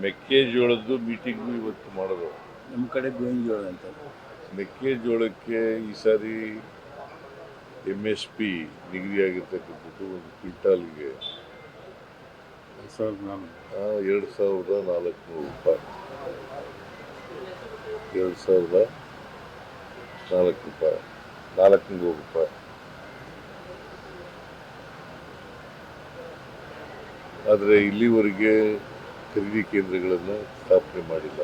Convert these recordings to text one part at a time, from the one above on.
ಮೆಕ್ಕೆಜೋಳದ್ದು meeting ಇವತ್ತು ಮಾಡೋದು. ನಮ್ಮ ಕಡೆ ಗೋವಿಂದೋಳ ಅಂತ ಮೆಕ್ಕೆಜೋಳಕ್ಕೆ ಈ ಸಾರಿ ಎಂ ಎಸ್ ಪಿ ನಿಗದಿಯಾಗಿರ್ತಕ್ಕಂಥದ್ದು ಒಂದು ಕ್ವಿಂಟಾಲ್ಗೆ ಎರಡು ಸಾವಿರದ ನಾಲ್ಕುನೂರು ರೂಪಾಯಿ. ಎರಡು ಸಾವಿರದ ನಾಲ್ಕು ರೂಪಾಯಿ. ನಾಲ್ಕುನೂರು ರೂಪಾಯಿ. ಆದರೆ ಇಲ್ಲಿವರೆಗೆ ಖರೀದಿ ಕೇಂದ್ರಗಳನ್ನು ಸ್ಥಾಪನೆ ಮಾಡಿಲ್ಲ.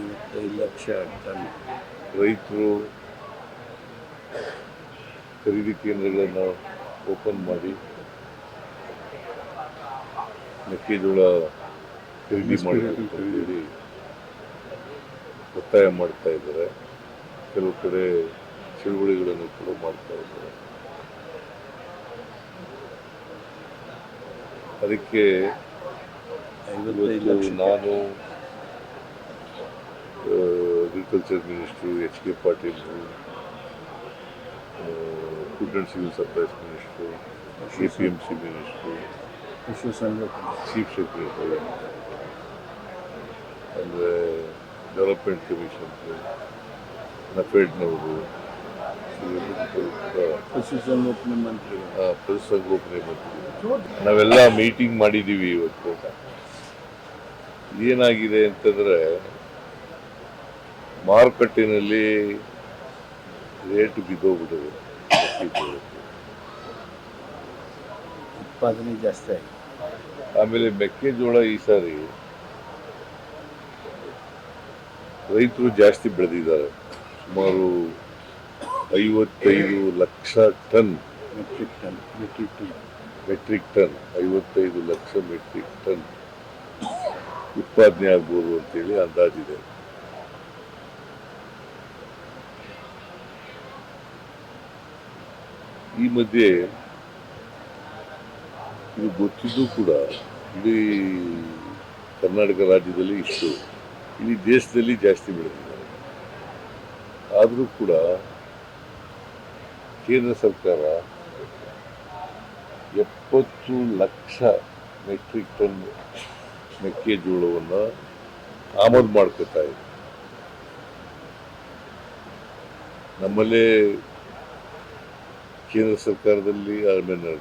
ಐವತ್ತೈದು ಲಕ್ಷ ಟನ್. ರೈತರು ಖರೀದಿ ಕೇಂದ್ರಗಳನ್ನು ಓಪನ್ ಮಾಡಿ ಮೆಕ್ಕೆಜೋಳ ಖರೀದಿ ಮಾಡಿ ಒತ್ತಾಯ ಮಾಡ್ತಾ ಇದ್ದಾರೆ. ಕೆಲವು ಕಡೆ ಚಳುವಳಿಗಳನ್ನು ಕೂಡ ಮಾಡ್ತಾ ಇದ್ದಾರೆ. ಅದಕ್ಕೆ ಇವತ್ತು ನಾನು agriculture minister H K Patil food and civil supplies minister A P M C minister chief secretary ಅಂದರೆ ಡೆವಲಪ್ಮೆಂಟ್ ಕಮಿಷನ್ ನಫೆಡ್ನವರು ಪಶುಸಂಗೋಪನೆ ಮಂತ್ರಿ ಪಶುಸಂಗೋಪನೆ ಮಂತ್ರಿ ನಾವೆಲ್ಲ ಮೀಟಿಂಗ್ ಮಾಡಿದ್ದೀವಿ ಇವತ್ತು. ಏನಾಗಿದೆ ಅಂತಂದ್ರೆ ಮಾರುಕಟ್ಟೆಯಲ್ಲಿ ರೇಟ್ ಬಿದ್ದೋಗ್ಬಿಟ್ಟಿದೆ. ಉತ್ಪಾದನೆ ಜಾಸ್ತಿ ಆಗಿದೆ. ಆಮೇಲೆ ಮೆಕ್ಕೆಜೋಳ ಈ ಸಾರಿ ರೈತರು ಜಾಸ್ತಿ ಬೆಳೆದಿದ್ದಾರೆ. ಸುಮಾರು ಐವತ್ತೈದು lakh ton. Metric ton metric ton. Metric ton ಐವತ್ತೈದು ಲಕ್ಷ ಮೆಟ್ರಿಕ್ ಟನ್. ಉತ್ಪಾದನೆ ಆಗ್ಬೋದು ಅಂತೇಳಿ ಅಂದಾಜಿದೆ. ಈ ಮಧ್ಯೆ ಇದು ಗೊತ್ತಿದ್ದು ಕೂಡ ಇಡೀ ಕರ್ನಾಟಕ ರಾಜ್ಯದಲ್ಲಿ ಇಷ್ಟು, ಇಡೀ ದೇಶದಲ್ಲಿ ಜಾಸ್ತಿ ಬೆಳೆದಿದ್ದಾರೆ ಆದರೂ ಕೂಡ ಕೇಂದ್ರ ಸರ್ಕಾರ ಎಪ್ಪತ್ತು ಲಕ್ಷ ಮೆಟ್ರಿಕ್ ಟನ್ ಮೆಕ್ಕೆಜೋಳವನ್ನು ಆಮದು ಮಾಡ್ಕೊತಾ ಇದೆ ನಮ್ಮಲ್ಲೇ ಕೇಂದ್ರ ಸರ್ಕಾರದಲ್ಲಿ ಆಮೇಲೆ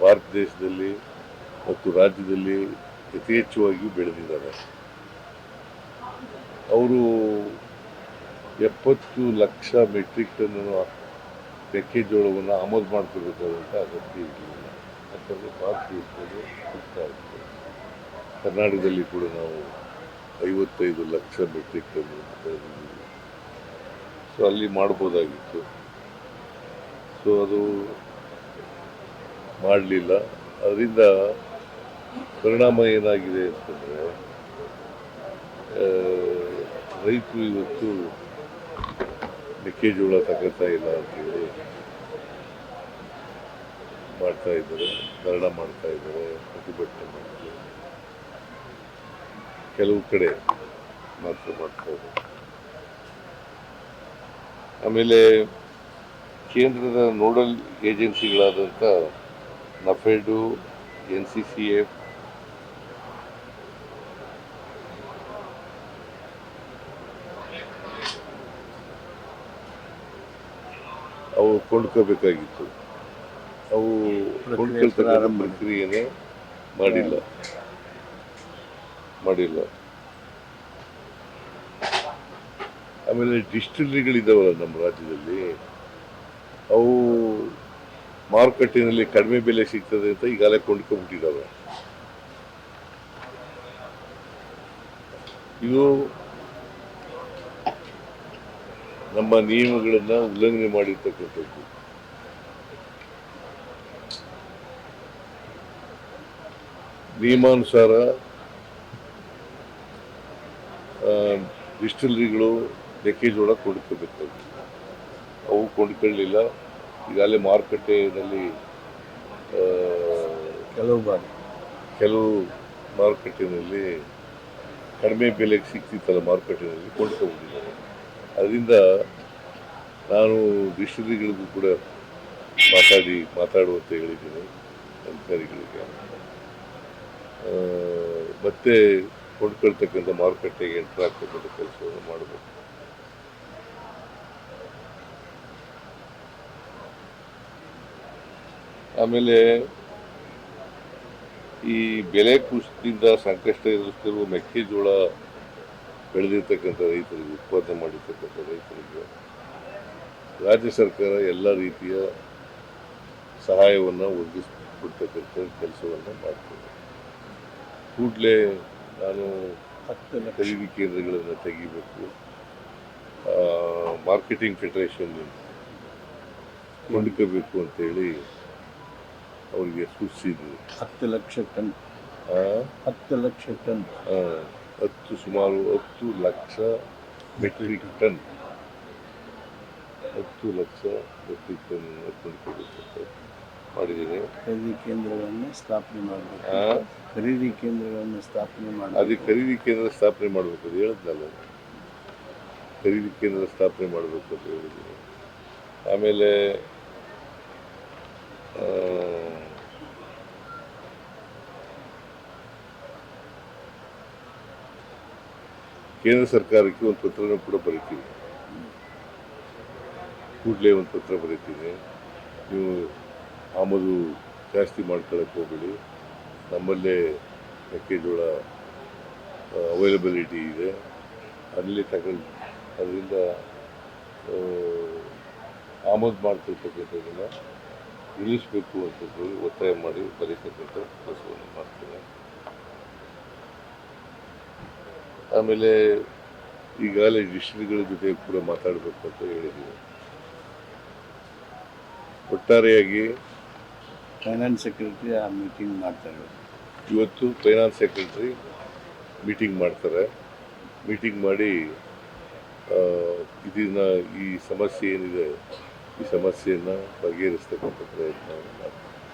ಭಾರತ ದೇಶದಲ್ಲಿ ಮತ್ತು ರಾಜ್ಯದಲ್ಲಿ ಯಥೇಚ್ಛವಾಗಿ ಬೆಳೆದಿದ್ದಾರೆ. ಅವರು ಎಪ್ಪತ್ತು ಲಕ್ಷ ಮೆಟ್ರಿಕ್ ಟನ್ ಮೆಕ್ಕೆಜೋಳವನ್ನು ಆಮದು ಮಾಡ್ಕೋಬೇಕಾದಂಥ ಅಗತ್ಯ ಇರಲಿಲ್ಲ. ಯಾಕಂದರೆ ಭಾರತ ದೇಶದಲ್ಲಿ ಸಿಗ್ತಾ ಕರ್ನಾಟಕದಲ್ಲಿ ಕೂಡ ನಾವು ಐವತ್ತೈದು ಲಕ್ಷ ಮೆಟ್ರಿಕ್ ಟನ್ ಸೊ ಅಲ್ಲಿ ಮಾಡ್ಬೋದಾಗಿತ್ತು. ಸೊ ಅದು ಮಾಡಲಿಲ್ಲ. ಅದರಿಂದ ಪರಿಣಾಮ ಏನಾಗಿದೆ ಅಂತಂದರೆ ರೈತರು ಇವತ್ತು ಮೆಕ್ಕೆಜೋಳ ತಗೋತಾ ಇಲ್ಲ ಅಂತೇಳಿ ಮಾಡ್ತಾ ಇದ್ದಾರೆ ಧರಣ ಮಾಡ್ತಾ ಇದ್ದಾರೆ, ಪ್ರತಿಭಟನೆ ಮಾಡ್ತಾರೆ ಕೆಲವು ಕಡೆ ಮಾತ್ರ ಮಾಡ್ತಾರೆ ಆಮೇಲೆ ಕೇಂದ್ರದ nodal ಏಜೆನ್ಸಿಗಳಾದಂಥ NAFED N C C F ಅವು ಕೊಂಡ್ಕೋಬೇಕಾಗಿತ್ತು. ಅವು ಕೊಂಡ್ಕೊಳ್ತಾರೆ ಕೊಂಡ್ಕೊಳ್ತಕ್ಕಂಥ ಪ್ರಕ್ರಿಯೆನೇ ಮಾಡಿಲ್ಲ. ಮಾಡಿಲ್ಲ. ಆಮೇಲೆ ಡಿಸ್ಟಿಲ್ರಿಗಳಿದ್ದಾವಲ್ಲ ನಮ್ಮ ರಾಜ್ಯದಲ್ಲಿ, ಅವು ಮಾರುಕಟ್ಟೆಯಲ್ಲಿ ಕಡಿಮೆ ಬೆಲೆ ಸಿಗ್ತದೆ ಅಂತ ಈಗಾಗಲೇ ಕೊಂಡ್ಕೊಂಡ್ಬಿಟ್ಟಿದ್ದಾವೆ ಇದು ನಮ್ಮ ನಿಯಮಗಳನ್ನ ಉಲ್ಲಂಘನೆ ಮಾಡಿರ್ತಕ್ಕಂಥದ್ದು. ನಿಯಮಾನುಸಾರ ಡಿಸ್ಟಿಲರಿಗಳು ಮೆಕ್ಕೆಜೋಳ ಕೊಂಡ್ಕೋಬೇಕು. ಅವು ಕೊಂಡ್ಕೊಳ್ಳಿಲ್ಲ. ಈಗಾಗಲೇ ಮಾರುಕಟ್ಟೆಯಲ್ಲಿ ಕೆಲವು ಬಾರಿ. ಕೆಲವು ಮಾರುಕಟ್ಟೆಯಲ್ಲಿ ಕಡಿಮೆ ಬೆಲೆಗೆ ಸಿಗ್ತಿತ್ತಲ್ಲ ಮಾರುಕಟ್ಟೆಯಲ್ಲಿ ಕೊಂಡ್ಕೊಂಡ್ಬಿಟ್ಟಿದ್ದಾರೆ ಅದರಿಂದ ನಾನು ಡಿಸ್ಟಿಲರಿಗಳಿಗೂ ಕೂಡ ಮಾತಾಡಿ ಮಾತಾಡುವಂತೆ ಹೇಳಿದ್ದೀನಿ. ಅಧಿಕಾರಿಗಳಿಗೆ. ಮತ್ತೆ ಕೊಂಡ್ಕೊಳ್ತಕ್ಕಂಥ ಮಾರುಕಟ್ಟೆಗೆ ಎಂಟರ್ ಆಗ್ತಕ್ಕಂಥ ಕೆಲಸವನ್ನು ಮಾಡಬೇಕು. ಆಮೇಲೆ ಈ ಬೆಲೆ ಕುಸಿತದಿಂದ ಸಂಕಷ್ಟ ಎದುರಿಸ್ತಿರುವ ಮೆಕ್ಕೆಜೋಳ ಬೆಳೆದಿರ್ತಕ್ಕಂಥ ರೈತರಿಗೆ, ಉತ್ಪಾದನೆ ಮಾಡಿರ್ತಕ್ಕಂಥ ರೈತರಿಗೆ ರಾಜ್ಯ ಸರ್ಕಾರ ಎಲ್ಲ ರೀತಿಯ ಸಹಾಯವನ್ನು ಒದಗಿಸ್ಕೊಡ್ತಕ್ಕಂಥ ಕೆಲಸವನ್ನು ಮಾಡ್ತದೆ. ಕೂಡಲೇ ನಾನು ಖರೀದಿ ಕೇಂದ್ರಗಳನ್ನು ತೆಗಿಬೇಕು. ಮಾರ್ಕೆಟಿಂಗ್ ಫೆಡರೇಷನ್ ಕೊಂಡ್ಕೋಬೇಕು ಅಂತೇಳಿ ಅವರಿಗೆ ಸೂಚಿಸಿದ್ವಿ ಹತ್ತು ಲಕ್ಷ ಟನ್. ಹತ್ತು ಲಕ್ಷ ಟನ್. ಹತ್ತು ಸುಮಾರು ಹತ್ತು ಲಕ್ಷ ಮೆಟ್ರಿಕ್ ಟನ್. ಹತ್ತು ಲಕ್ಷ ಮೆಟ್ರಿಕ್ ಟನ್ ಕೊಂಡ್ಕೋಬೇಕು ಮಾಡಿದ್ದೀನಿ ಖರೀದಿ ಕೇಂದ್ರಗಳನ್ನು ಸ್ಥಾಪನೆ ಮಾಡಬೇಕು. ಖರೀದಿ ಕೇಂದ್ರಗಳನ್ನು ಸ್ಥಾಪನೆ ಅದೇ ಅದಕ್ಕೆ ಖರೀದಿ ಕೇಂದ್ರ ಸ್ಥಾಪನೆ ಮಾಡಬೇಕು ಅದು ಹೇಳಿದ್ನಲ್ಲ. ಖರೀದಿ ಕೇಂದ್ರ ಸ್ಥಾಪನೆ ಮಾಡಬೇಕು ಅಂತ ಹೇಳಿದ್ದೀನಿ ಆಮೇಲೆ ಕೇಂದ್ರ ಸರ್ಕಾರಕ್ಕೆ ಒಂದು ಪತ್ರನ ಕೂಡ ಬರೀತೀವಿ ಕೂಡಲೇ ಒಂದು ಪತ್ರ ಬರೀತೀನಿ ನೀವು ಆಮದು ಜಾಸ್ತಿ ಮಾಡ್ಕೊಳಕ್ಕೆ ಹೋಗಬೇಡಿ. ನಮ್ಮಲ್ಲೇ ಮೆಕ್ಕೆಜೋಳ ಅವೈಲಬಿಲಿಟಿ ಇದೆ. ಅಲ್ಲಿ ತಗೊಂಡು, ಅದರಿಂದ ಆಮದು ಮಾಡ್ತಿರ್ತಕ್ಕಂಥದ್ದನ್ನು ನಿಲ್ಲಿಸಬೇಕು ಅಂತ ಹೇಳಿ ಒತ್ತಾಯ ಮಾಡಿ ಬರೀತಕ್ಕಂಥ ಕೆಲಸವನ್ನು ಮಾಡ್ತೇನೆ. ಆಮೇಲೆ ಈಗಾಗಲೇ ಡಿಸ್ಟ್ರಿಕ್ಟ್ಗಳ ಜೊತೆ ಕೂಡ ಮಾತಾಡಬೇಕು ಅಂತ ಹೇಳಿದ್ದೀನಿ ಒಟ್ಟಾರೆಯಾಗಿ ಫೈನಾನ್ಸ್ ಸೆಕ್ರೆಟರಿ ಆ ಮೀಟಿಂಗ್ ಮಾಡ್ತಾರೆ. ಇವತ್ತು ಫೈನಾನ್ಸ್ ಸೆಕ್ರೆಟರಿ ಮೀಟಿಂಗ್ ಮಾಡ್ತಾರೆ. ಮೀಟಿಂಗ್ ಮಾಡಿ ಇದನ್ನು ಈ ಸಮಸ್ಯೆ ಏನಿದೆ, ಈ ಸಮಸ್ಯೆಯನ್ನು ಬಗೆಹರಿಸ್ತಕ್ಕಂಥ ಪ್ರಯತ್ನ ಮಾಡ್ತಾರೆ.